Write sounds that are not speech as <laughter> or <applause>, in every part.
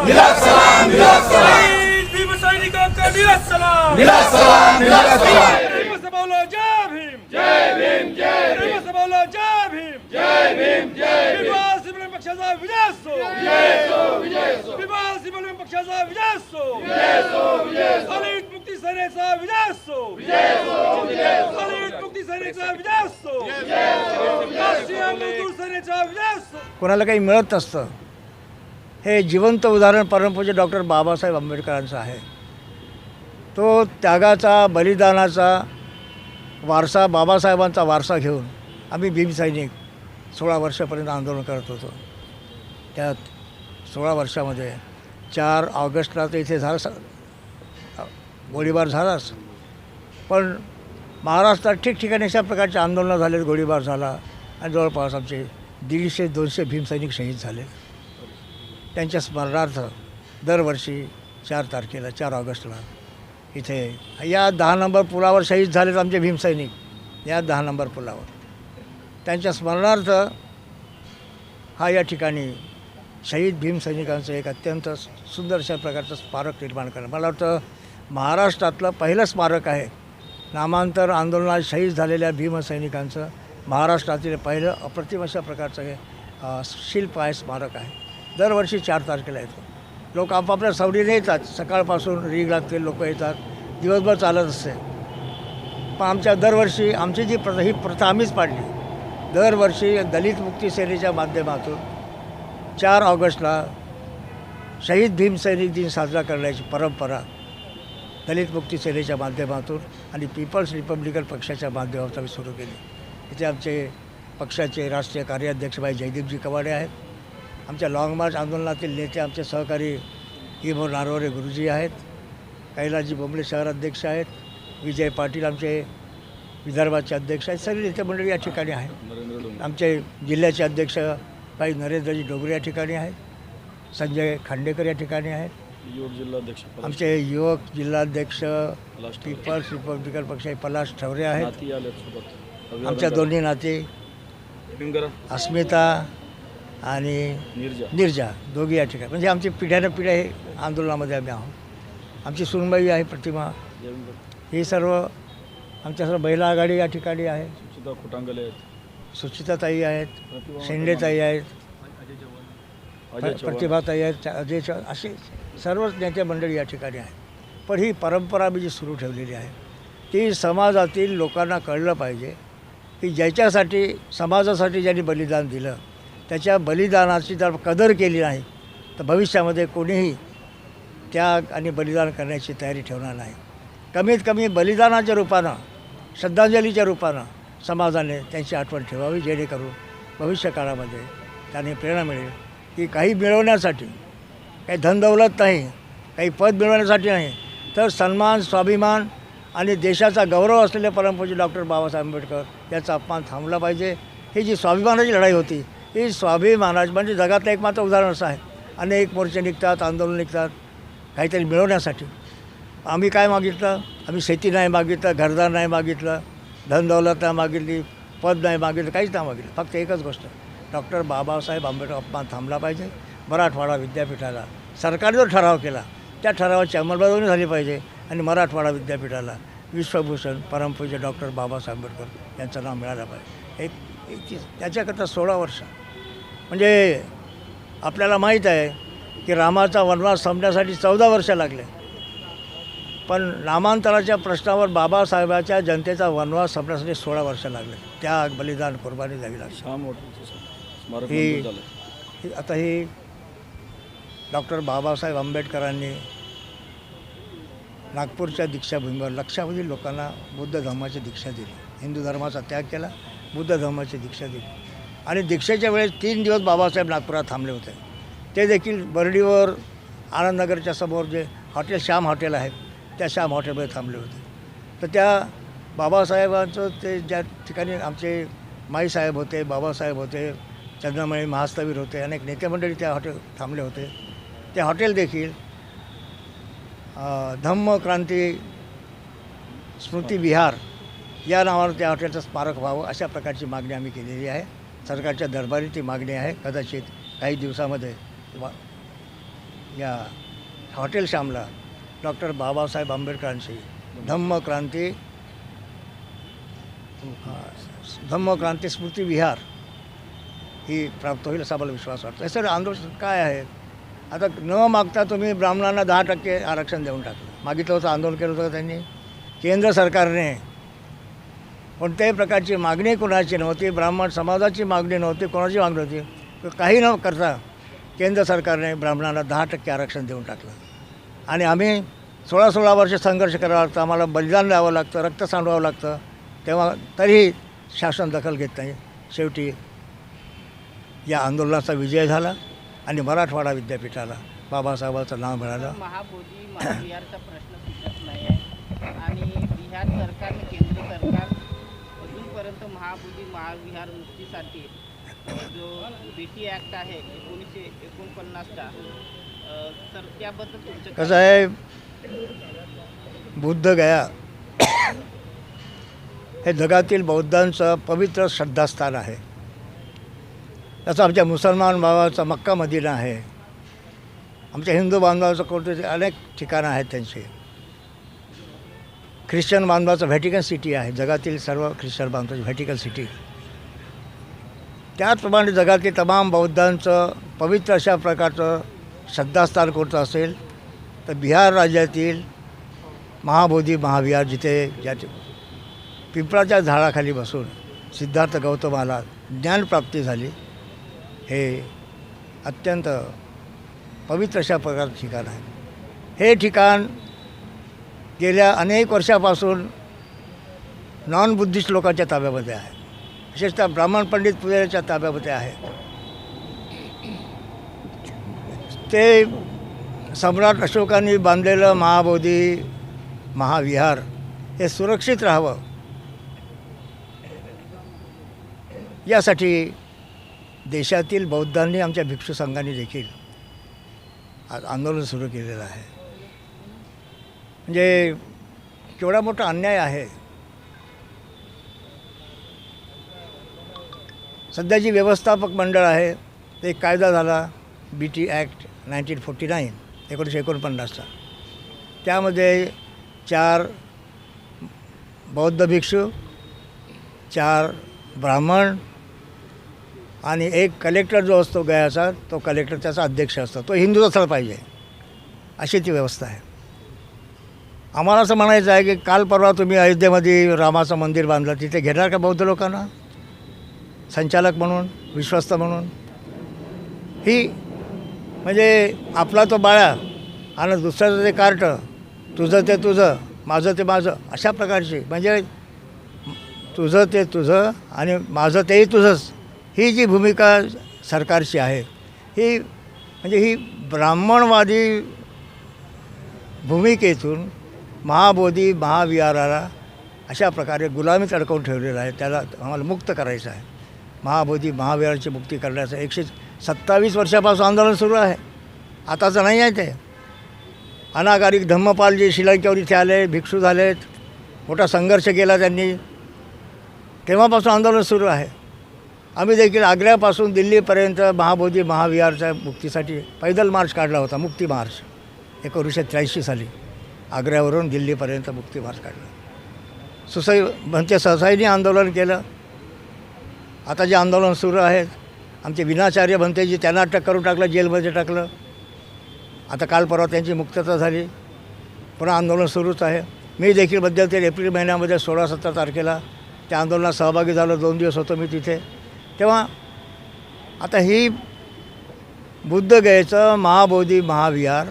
सलाम शहीद भीम सैनिकों सलाम भीम से बोलो जय भीम जय भीम। जय भीम से बोलो जय भीम। जय भीम जय पक्षाचा विजय असो विजय विजय पक्षाचा विजय असो विजय असो विजय सो। दलित मुक्ती सेनेचा विजय असो विजय विजय मुक्ती सेनेचा विजय विजय राष्ट्रीय मजदूर सेनेचा विजय कोणाला काही मिळत नसतं. हे जिवंत उदाहरण परमपूज्य डॉक्टर बाबासाहेब आंबेडकरांचं आहे. तो त्यागाचा बलिदानाचा वारसा बाबासाहेबांचा वारसा घेऊन आम्ही भीमसैनिक सोळा वर्षापर्यंत आंदोलन करत होतो. त्यात सोळा वर्षामध्ये चार ऑगस्टला तर इथे झालं स- गोळीबार झालाच पण महाराष्ट्रात ठिकठिकाणी अशा प्रकारचे आंदोलनं झालेत गोळीबार झाला आणि जवळपास आमचे दीडशे दोनशे भीमसैनिक शहीद झाले. त्यांच्या स्मरणार्थ दरवर्षी चार तारखेला चार ऑगस्टला इथे या दहा नंबर पुलावर शहीद झालेत आमचे भीमसैनिक या दहा नंबर पुलावर. त्यांच्या स्मरणार्थ हा या ठिकाणी शहीद भीमसैनिकांचं एक अत्यंत सुंदर अशा प्रकारचं स्मारक निर्माण करणं मला वाटतं महाराष्ट्रातलं पहिलं स्मारक आहे. नामांतर आंदोलनात शहीद झालेल्या भीमसैनिकांचं महाराष्ट्रातील पहिलं अप्रतिम अशा प्रकारचं हे शिल्प आहे स्मारक आहे. दरवर्षी चार तारखेला येतो. लोक आपापल्या सवडीने येतात. सकाळपासून रीग लागते लोक येतात. दिवसभर चालत असते. पण आमच्या दरवर्षी आमची जी प्रथा ही प्रथा आम्हीच पाडली. दरवर्षी दलित मुक्ती सेनेच्या माध्यमातून चार ऑगस्टला शहीद भीमसैनिक दिन साजरा करण्याची परंपरा दलित मुक्ती सेनेच्या माध्यमातून आणि पीपल्स रिपब्लिकन पक्षाच्या माध्यमातून आम्ही सुरू केली. इथे आमचे पक्षाचे राष्ट्रीय कार्याध्यक्ष भाई जयदीपजी कवाडे आहेत. आमच्या लाँग मार्च आंदोलनातील नेते आमचे सहकारी इमो नारोरे गुरुजी आहेत कैलासजी बोंबले शहराध्यक्ष आहेत विजय पाटील आमचे विदर्भाचे अध्यक्ष आहेत सगळे नेते मंडळी या ठिकाणी आहेत. आमचे जिल्ह्याचे अध्यक्ष भाई नरेंद्रजी डोगरे या ठिकाणी आहेत संजय खांडेकर या ठिकाणी आहेत. युवक जिल्हाध्यक्ष आमचे युवक जिल्हाध्यक्ष. पीपल्स रिपब्लिकन पक्षाचे पलाश ठवरे आहेत. आमच्या. दोन्ही नाते अस्मिता आणि निर्जा. निर्जा दोघी या ठिकाणी. म्हणजे आमची पिढ्यानं पिढ्या हे आंदोलनामध्ये आम्ही आहोत. आमची सुनबाई आहे प्रतिमा. ही सर्व आमच्या सर्व महिला आघाडी या ठिकाणी आहे सुचिता खुटांगले आहेत. सुचिताताई आहेत शेंडेताई आहेत. प्रतिभाताई आहेत अजय चव्हाण असे सर्वच नेते मंडळी या ठिकाणी आहेत. पण ही परंपरा आम्ही जी सुरू ठेवलेली आहे ती समाजातील लोकांना कळलं पाहिजे की ज्याच्यासाठी समाजासाठी ज्यांनी बलिदान दिलं त्याच्या बलिदानाची जर कदर केली नाही तर भविष्यामध्ये कोणीही त्याग आणि बलिदान करण्याची तयारी ठेवणार नाही. कमीत कमी बलिदानाच्या रूपानं श्रद्धांजलीच्या रूपानं समाजाने त्यांची आठवण ठेवावी जेणेकरून भविष्य काळामध्ये त्याने प्रेरणा मिळेल की काही मिळवण्यासाठी काही धनदौलत नाही काही पद मिळवण्यासाठी नाही तर सन्मान स्वाभिमान आणि देशाचा गौरव असलेले परमपूज्य डॉक्टर बाबासाहेब आंबेडकर याचा अपमान थांबला पाहिजे. ही जी स्वाभिमानाची लढाई होती ही स्वाभिमानाची म्हणजे जगातलं एकमात्र उदाहरण असं आहे. अनेक मोर्चे निघतात आंदोलन निघतात काहीतरी मिळवण्यासाठी. आम्ही काय मागितलं? आम्ही शेती नाही मागितलं घरदार नाही मागितलं धनदौलत नाही मागितली पद नाही मागितलं काहीच नाही मागितलं. फक्त एकच गोष्ट डॉक्टर बाबासाहेब आंबेडकर अपमान थांबला पाहिजे. मराठवाडा विद्यापीठाला सरकारने जो ठराव केला त्या ठरावाची अंमलबजावणी झाली पाहिजे आणि मराठवाडा विद्यापीठाला विश्वभूषण परमपूज्य डॉक्टर बाबासाहेब आंबेडकर यांचं नाव मिळालं पाहिजे. एक एक चीज त्याच्याकरता सोळा वर्ष. म्हणजे आपल्याला माहीत आहे की रामाचा वनवास संपण्यासाठी चौदा वर्ष लागले. पण नामांतराच्या प्रश्नावर बाबासाहेबाच्या जनतेचा वनवास संपण्यासाठी सोळा वर्ष लागले. त्याग बलिदान कुर्बानी द्यावी लागली. ही आता ही डॉक्टर बाबासाहेब आंबेडकरांनी नागपूरच्या दीक्षाभूमीवर लक्षावधी लोकांना बुद्ध धर्माची दीक्षा दिली. हिंदू धर्माचा त्याग केला. बुद्ध धर्माची दीक्षा दिली. आणि दीक्षेच्या वेळेस तीन दिवस बाबासाहेब नागपुरात थांबले होते. ते देखील बर्डीवर आनंदनगरच्या समोर जे हॉटेल श्याम हॉटेल आहे त्या श्याम हॉटेलमध्ये थांबले होते. तर त्या बाबासाहेबांचं ते ज्या ठिकाणी आमचे माईसाहेब होते बाबासाहेब होते चंद्रमणी महास्तवीर होते अनेक नेते मंडळी त्या हॉटेल थांबले होते. ते हॉटेल देखील धम्म क्रांती स्मृती विहार या नावानं त्या हॉटेलचं स्मारक व्हावं अशा प्रकारची मागणी आम्ही केलेली आहे. सरकारच्या दरबारी ती मागणी आहे. कदाचित काही दिवसामध्ये वा या हॉटेल श्यामला डॉक्टर बाबासाहेब आंबेडकरांची धम्मक्रांती धम्मक्रांती स्मृती विहार ही प्राप्त होईल असा मला विश्वास वाटतो. हे सर आंदोलन काय आहे? आता न मागता तुम्ही ब्राह्मणांना दहा टक्के आरक्षण देऊन टाकलं. मागितलं होतं आंदोलन केलं होतं त्यांनी? केंद्र सरकारने कोणत्याही प्रकारची मागणी कोणाची नव्हती ब्राह्मण समाजाची मागणी नव्हती कोणाची मागणी होती तर काही न करता केंद्र सरकारने ब्राह्मणाला दहा टक्के आरक्षण देऊन टाकलं. आणि आम्ही सोळा सोळा वर्ष संघर्ष करावा लागतं आम्हाला बलिदान द्यावं लागतं रक्त सांडवावं लागतं. तेव्हा तरीही शासन दखल घेत नाही. शेवटी या आंदोलनाचा विजय झाला आणि मराठवाडा विद्यापीठाला बाबासाहेबांचं नाव मिळालं. महाबोधी प्रश्न सुटत नाही आणि बिहार सरकारने अजूनपर्यंत महाबोधी महाविहार मुक्तीसाठी जो बी टी ॲक्ट आहे एकोणीसशे एकोणपन्नासचा तर त्याबद्दल तुमचं कसं आहे बुद्ध गया हे जगातील बौद्धांचं पवित्र श्रद्धास्थान आहे. तसं आमच्या मुसलमान भावाचं मक्का मदिना आहे. आमच्या हिंदू बांधवाचं कोणते अनेक ठिकाणं आहेत त्यांची. ख्रिश्चन बांधवाचं व्हॅटिकन सिटी आहे. जगातील सर्व ख्रिश्चन बांधवाची व्हॅटिकन सिटी त्याचप्रमाणे जगातील तमाम बौद्धांचं पवित्र अशा प्रकारचं श्रद्धास्थान कोणतं असेल तर बिहार राज्यातील महाबोधी महाविहार जिथे ज्या पिंपळाच्या झाडाखाली बसून सिद्धार्थ गौतमाला ज्ञानप्राप्ती झाली हे अत्यंत पवित्र अशा प्रकारचं ठिकाण आहे. हे ठिकाण गेल्या अनेक वर्षापासून नॉन बुद्धिस्ट लोकांच्या ताब्यामध्ये आहे. विशेषतः ब्राह्मण पंडित पुजाऱ्याच्या ताब्यामध्ये आहे. ते सम्राट अशोकांनी बांधलेलं महाबोधी महाविहार हे सुरक्षित राहावं. यासाठी देशातील बौद्धांनी आमच्या भिक्षू संघांनी देखील आज आंदोलन सुरू केलेलं आहे. म्हणजे केवढा मोठा अन्याय आहे. सध्या जी व्यवस्थापक मंडळ आहे ते एक कायदा झाला B T act nineteen forty nine एकोणीसशे एकोणपन्नासचा त्यामध्ये चार बौद्ध भिक्षू चार ब्राह्मण आणि एक कलेक्टर जो असतो गयाचा तो कलेक्टर त्याचा अध्यक्ष असतो. तो हिंदूच असला पाहिजे अशी ती व्यवस्था आहे. आम्हाला असं म्हणायचं आहे की काल परवा तुम्ही अयोध्येमध्ये रामाचं मंदिर बांधलं. तिथे घेणार का बौद्ध लोकांना? संचालक म्हणून विश्वस्त म्हणून? ही म्हणजे आपला तो बाळा आणि दुसऱ्याचं ते कार्ट तुझं ते तुझं माझं ते माझं अशा प्रकारची. म्हणजे तुझं ते तुझं आणि माझं तेही तुझंच. ही जी भूमिका सरकारची आहे ही म्हणजे ही ब्राह्मणवादी भूमिकेतून महाबोधी महाविहाराला अशा प्रकारे गुलामीत अडकवून ठेवलेलं आहे. त्याला आम्हाला मुक्त करायचं आहे. महाबोधी महाविहाराची मुक्ती करण्याचं एकशे सत्तावीस वर्षापासून आंदोलन सुरू आहे. आताचं नाही आहे ते. अनागारिक धम्मपाल जे श्रीलंकेवर इथे आले भिक्षू झालेत. मोठा संघर्ष केला त्यांनी. तेव्हापासून आंदोलन सुरू आहे. आम्ही देखील आग्र्यापासून दिल्लीपर्यंत महाबोधी महाविहारच्या मुक्तीसाठी पैदल मार्च काढला होता मुक्ती मार्च एकोणीसशे त्र्याऐंशी साली. आग्र्यावरून दिल्लीपर्यंत मुक्ती मार्च काढला. सुसै भंते सहसाईने आंदोलन केलं. आता जे आंदोलन सुरू आहेत आमचे विनाचार्य भंतेजी त्यांना अटक करून टाकलं जेलमध्ये टाकलं. आता काल परवा त्यांची मुक्तता झाली. पुन्हा आंदोलन सुरूच आहे. मी देखील मध्यंतरी एप्रिल महिन्यामध्ये सोळा सतरा तारखेला त्या आंदोलनात सहभागी झालो दोन दिवस होतो मी तिथे. तेव्हा आता ही बुद्धगयेचं महाबोधी महाविहार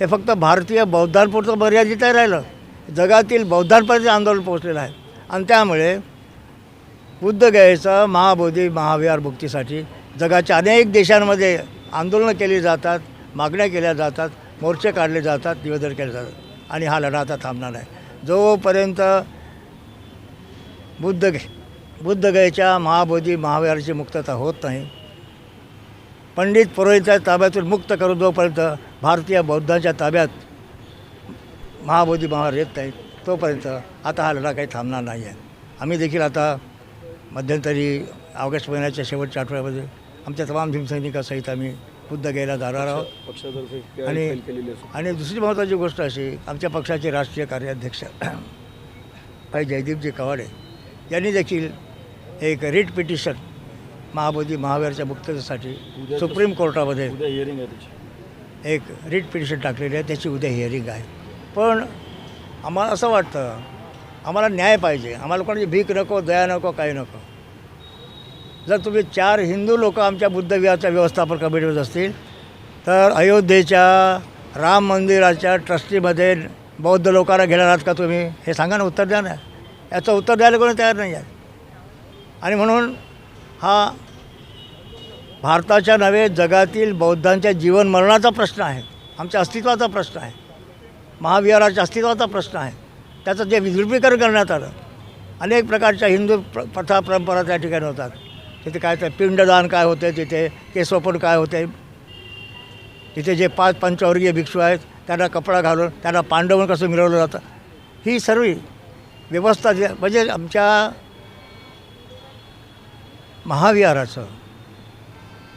हे फक्त भारतीय बौद्धांपुरतं मर्यादित आहे राहिलं. जगातील बौद्धांपर्यंत आंदोलन पोहोचलेलं आहे. आणि त्यामुळे बुद्धगयेचं महाबोधी महाविहार मुक्तीसाठी जगाच्या अनेक देशांमध्ये आंदोलनं केली जातात मागण्या केल्या जातात मोर्चे काढले जातात निवेदन केले जातात. आणि हा लढा आता थांबणार आहे. जोपर्यंत बुद्ध बुद्धगयेच्या महाबोधी महाविहाराची मुक्तता होत नाही पंडित पुरोहितच्या ताब्यातून मुक्त करून जोपर्यंत भारतीय बौद्धांच्या ताब्यात महाबोधी महाविहार येत नाही तोपर्यंत आता हा लढा काही थांबणार नाही आहे. आम्ही देखील आता मध्यंतरी ऑगस्ट महिन्याच्या शेवटच्या आठवड्यामध्ये आमच्या तमाम भीमसैनिकासहित आम्ही बुद्ध घ्यायला जाणार आहोत. आणि- आणि दुसरी महत्त्वाची गोष्ट अशी आमच्या पक्षाचे राष्ट्रीय कार्याध्यक्ष <clears throat> भाई जयदीपजी कवाडे यांनी देखील एक रिट पिटिशन महाबोधी महावीरच्या मुक्ततेसाठी सुप्रीम कोर्टामध्ये उद्या हिअरिंग आहे त्याची एक रिट पिटिशन टाकलेली आहे त्याची उद्या हिअरिंग आहे. पण आम्हाला असं वाटतं आम्हाला न्याय पाहिजे. आम्हाला कोणाची भीक नको दया नको काही नको. जर तुम्ही चार हिंदू लोक आमच्या बुद्धविहारच्या व्यवस्थापन कमिटीवर असतील तर अयोध्येच्या राम मंदिराच्या ट्रस्टीमध्ये बौद्ध लोकांना घेणार आहात का तुम्ही? हे सांगा ना उत्तर द्या ना. याचं उत्तर द्यायला कोणी तयार नाही आहे. आणि म्हणून हा भारताच्या नव्हे जगातील बौद्धांच्या जीवनमरणाचा प्रश्न आहे. आमच्या अस्तित्वाचा प्रश्न आहे. महाविहाराच्या अस्तित्वाचा प्रश्न आहे. त्याचं जे विद्रुपीकरण करण्यात आलं अनेक प्रकारच्या हिंदू प्र प्रथा परंपरा त्या ठिकाणी होतात. तिथे काय तर पिंडदान काय होते तिथे केसोपण काय होते. तिथे जे पाच पंचवर्गीय भिक्षू आहेत त्यांना कपडा घालून त्यांना पांडवन कसं मिळवलं जातं. ही सर्व व्यवस्था म्हणजे आमच्या महाविहाराचं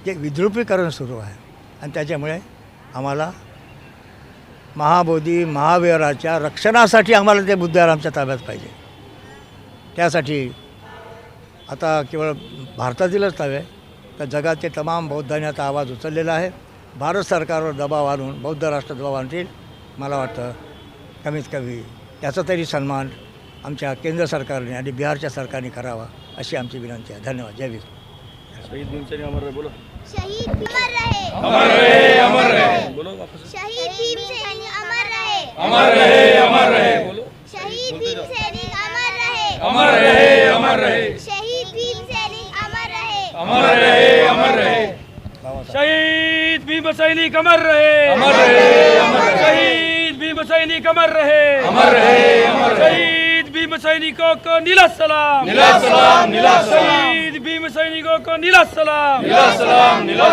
जे विद्रुपीकरण सुरू आहे. आणि त्याच्यामुळे आम्हाला महाबोधी महावीराच्या रक्षणासाठी आम्हाला ते बुद्धविहार आमच्या ताब्यात पाहिजे. त्यासाठी आता केवळ भारतातीलच नव्हे तर जगाचे तमाम बौद्धांनी आता आवाज उचललेला आहे. भारत सरकारवर दबाव आणून बौद्ध राष्ट्र दबाव आणतील मला वाटतं कमीत कमी त्याचा तरी सन्मान आमच्या केंद्र सरकारने आणि बिहारच्या सरकारने करावा अशी आमची विनंती आहे. धन्यवाद. जय भीम. बोला. शहीद अमर रहे अमर रहे अमर रहे बोलो वापस शहीद भीमसेनी अमर रहे अमर रहे अमर रहे बोलो शहीद भीमसेनी अमर रहे अमर रहे अमर रहे शहीद भीमसेनी अमर रहे अमर रहे अमर रहे शहीद भीम सैनिक अमर रहे अमर रहे अमर शहीद भीम सैनिक अमर रहे अमर रहे अमर शहीद भीम सैनिकों को नीला सलाम नीला सलाम भीम सैनिकों नीला सलाम नीला सलाम नीला